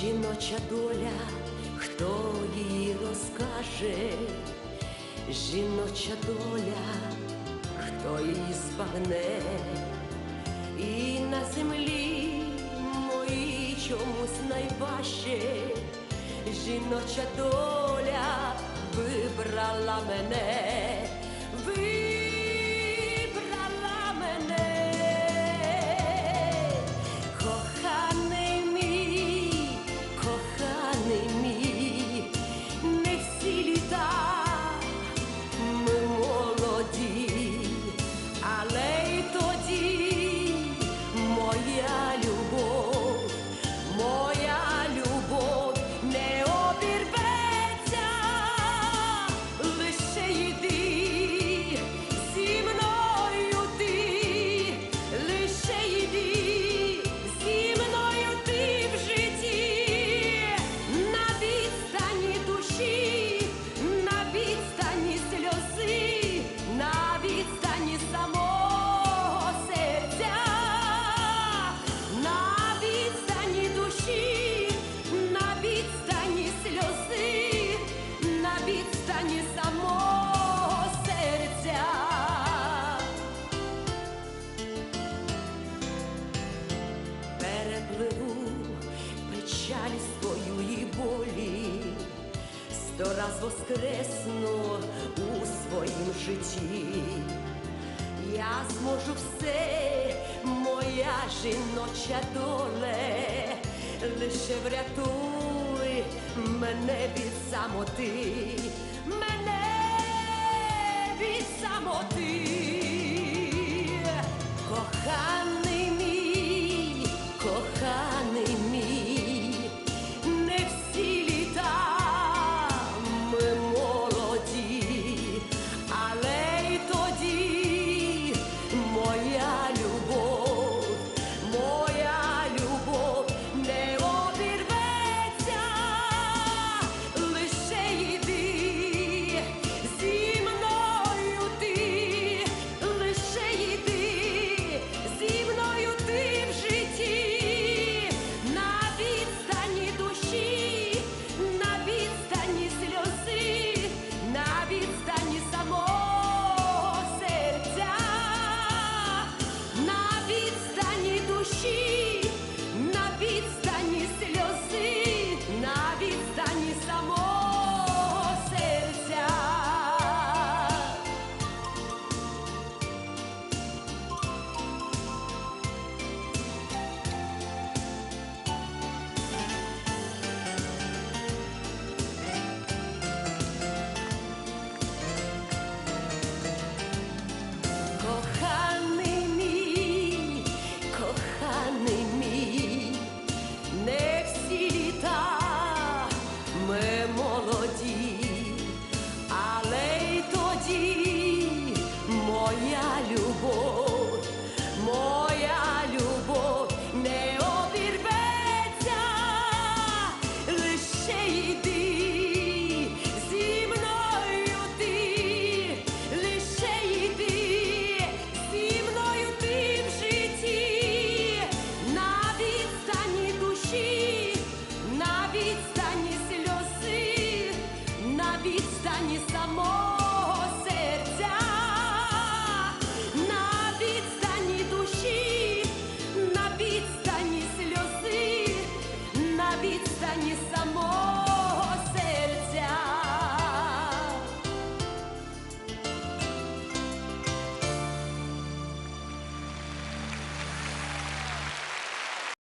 жіноча доля, хто її розкаже, жіноча доля, хто її збагне, і на землі мої чомусь найважче, жіноча доля вибрала мене. печаль свою и боли Сто раз воскресну у своїм житті, я зможу все, моя жіноча доле, лише врятуй мене від самоти, мене. 다.